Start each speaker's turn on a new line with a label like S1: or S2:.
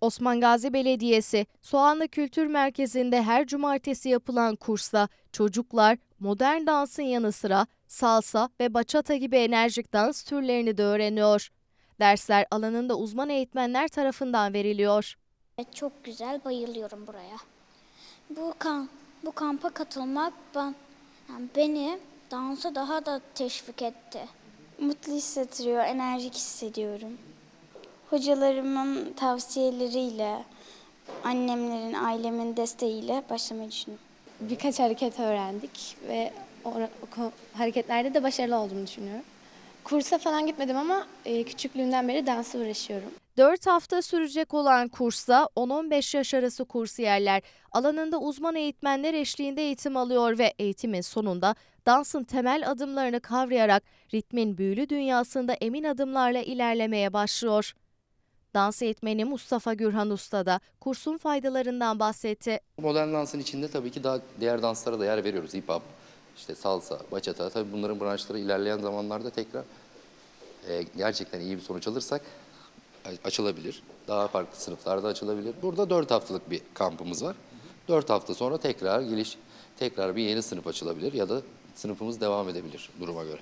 S1: Osman Gazi Belediyesi Soğanlı Kültür Merkezi'nde her cumartesi yapılan kursta çocuklar modern dansın yanı sıra salsa ve bachata gibi enerjik dans türlerini de öğreniyor. Dersler alanında uzman eğitmenler tarafından veriliyor.
S2: Evet, çok güzel, bayılıyorum buraya. Bu kamp, bu kampa katılmak ben, yani beni dansa daha da teşvik etti.
S3: Mutlu hissettiriyor, enerjik hissediyorum. Hocalarımın tavsiyeleriyle, annemlerin, ailemin desteğiyle başlamayı düşünüyorum.
S4: birkaç hareket öğrendik ve o, o hareketlerde de başarılı olduğumu düşünüyorum. Kursa falan gitmedim ama e, küçüklüğümden beri dansa uğraşıyorum.
S1: 4 hafta sürecek olan kursta 10-15 yaş arası kursiyerler alanında uzman eğitmenler eşliğinde eğitim alıyor ve eğitimin sonunda dansın temel adımlarını kavrayarak ritmin büyülü dünyasında emin adımlarla ilerlemeye başlıyor. Dans eğitmeni Mustafa Gürhan Usta da kursun faydalarından bahsetti.
S5: Modern dansın içinde tabii ki daha diğer danslara da yer veriyoruz. Hip hop, işte salsa, bachata. Tabii bunların branşları ilerleyen zamanlarda tekrar e, gerçekten iyi bir sonuç alırsak açılabilir. Daha farklı sınıflarda açılabilir. Burada 4 haftalık bir kampımız var. 4 hafta sonra tekrar geliş, tekrar bir yeni sınıf açılabilir ya da sınıfımız devam edebilir duruma göre.